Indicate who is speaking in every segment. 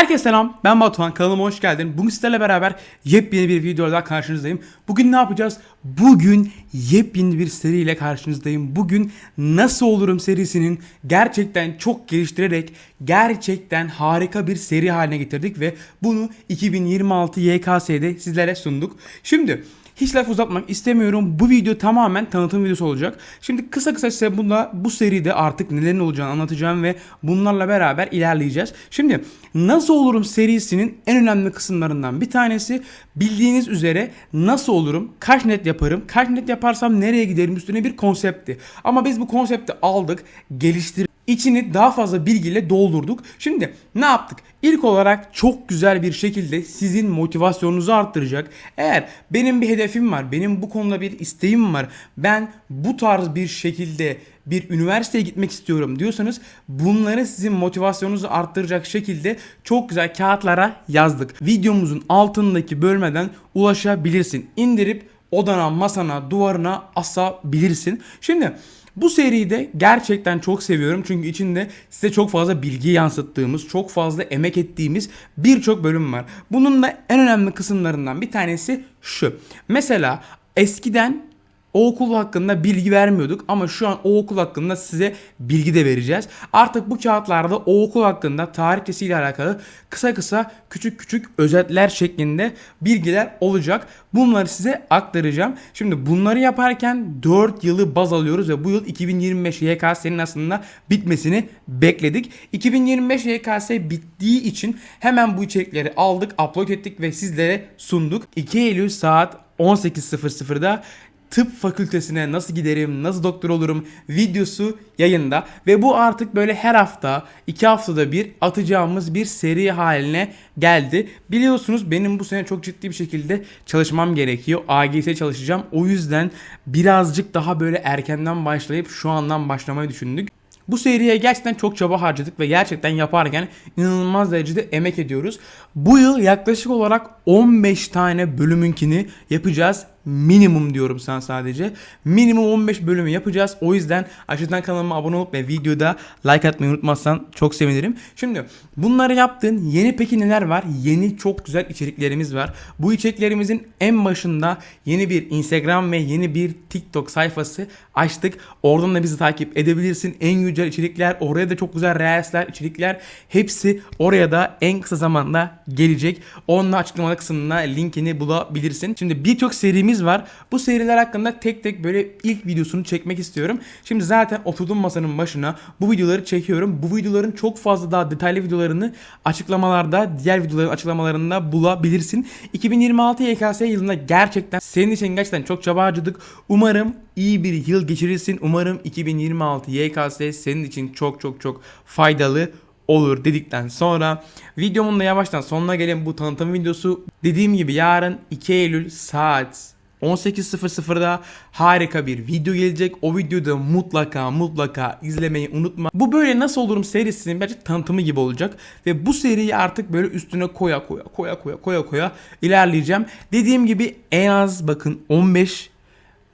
Speaker 1: Herkese selam ben Batuhan kanalıma hoş geldin. Bugün sizlerle beraber yepyeni bir videoda karşınızdayım. Bugün ne yapacağız? Bugün yepyeni bir seriyle karşınızdayım. Bugün Nasıl Olurum serisinin gerçekten çok geliştirerek gerçekten harika bir seri haline getirdik ve bunu 2026 YKS'de sizlere sunduk. Şimdi hiç laf uzatmak istemiyorum. Bu video tamamen tanıtım videosu olacak. Şimdi kısa kısa size bunda bu seride artık nelerin olacağını anlatacağım ve bunlarla beraber ilerleyeceğiz. Şimdi Nasıl Olurum serisinin en önemli kısımlarından bir tanesi bildiğiniz üzere nasıl olurum, kaç net yaparım, kaç net yaparsam nereye giderim üstüne bir konseptti. Ama biz bu konsepti aldık, geliştirdik içini daha fazla bilgiyle doldurduk. Şimdi ne yaptık? İlk olarak çok güzel bir şekilde sizin motivasyonunuzu arttıracak. Eğer benim bir hedefim var, benim bu konuda bir isteğim var. Ben bu tarz bir şekilde bir üniversiteye gitmek istiyorum diyorsanız bunları sizin motivasyonunuzu arttıracak şekilde çok güzel kağıtlara yazdık. Videomuzun altındaki bölmeden ulaşabilirsin. İndirip odana, masana, duvarına asabilirsin. Şimdi bu seriyi de gerçekten çok seviyorum çünkü içinde size çok fazla bilgi yansıttığımız, çok fazla emek ettiğimiz birçok bölüm var. Bunun da en önemli kısımlarından bir tanesi şu. Mesela eskiden o okul hakkında bilgi vermiyorduk ama şu an o okul hakkında size bilgi de vereceğiz. Artık bu kağıtlarda o okul hakkında tarihçesiyle alakalı kısa kısa küçük küçük özetler şeklinde bilgiler olacak. Bunları size aktaracağım. Şimdi bunları yaparken 4 yılı baz alıyoruz ve bu yıl 2025 YKS'nin aslında bitmesini bekledik. 2025 YKS bittiği için hemen bu içerikleri aldık, upload ettik ve sizlere sunduk. 2 Eylül saat 18.00'da tıp fakültesine nasıl giderim, nasıl doktor olurum videosu yayında ve bu artık böyle her hafta, iki haftada bir atacağımız bir seri haline geldi. Biliyorsunuz benim bu sene çok ciddi bir şekilde çalışmam gerekiyor. AGS çalışacağım. O yüzden birazcık daha böyle erkenden başlayıp şu andan başlamayı düşündük. Bu seriye gerçekten çok çaba harcadık ve gerçekten yaparken inanılmaz derecede emek ediyoruz. Bu yıl yaklaşık olarak 15 tane bölümünkini yapacağız. Minimum diyorum sana sadece. Minimum 15 bölümü yapacağız. O yüzden aşağıdan kanalıma abone olup ve videoda like atmayı unutmazsan çok sevinirim. Şimdi bunları yaptın. Yeni peki neler var? Yeni çok güzel içeriklerimiz var. Bu içeriklerimizin en başında yeni bir Instagram ve yeni bir TikTok sayfası açtık. Oradan da bizi takip edebilirsin. En güzel içerikler, oraya da çok güzel reelsler, içerikler hepsi oraya da en kısa zamanda gelecek. Onunla açıklamada kısmında linkini bulabilirsin. Şimdi birçok serimiz var. Bu seriler hakkında tek tek böyle ilk videosunu çekmek istiyorum. Şimdi zaten oturdum masanın başına bu videoları çekiyorum. Bu videoların çok fazla daha detaylı videolarını açıklamalarda, diğer videoların açıklamalarında bulabilirsin. 2026 YKS yılında gerçekten senin için gerçekten çok çaba harcadık. Umarım iyi bir yıl geçirirsin. Umarım 2026 YKS senin için çok çok çok faydalı olur dedikten sonra videomun da yavaştan sonuna gelen bu tanıtım videosu dediğim gibi yarın 2 Eylül saat 18.00'da harika bir video gelecek. O videoda mutlaka mutlaka izlemeyi unutma. Bu böyle nasıl olurum serisinin bence tanıtımı gibi olacak. Ve bu seriyi artık böyle üstüne koya koya koya koya koya koya ilerleyeceğim. Dediğim gibi en az bakın 15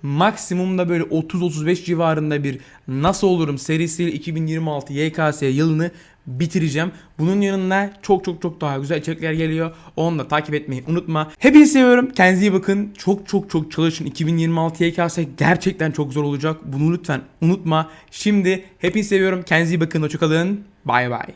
Speaker 1: maksimumda böyle 30-35 civarında bir nasıl olurum serisiyle 2026 YKS yılını bitireceğim. Bunun yanında çok çok çok daha güzel içerikler geliyor. Onu da takip etmeyi unutma. Hepinizi seviyorum. Kendinize iyi bakın. Çok çok çok çalışın. 2026 YKS gerçekten çok zor olacak. Bunu lütfen unutma. Şimdi hepinizi seviyorum. Kendinize iyi bakın. Hoşçakalın. Bay bay.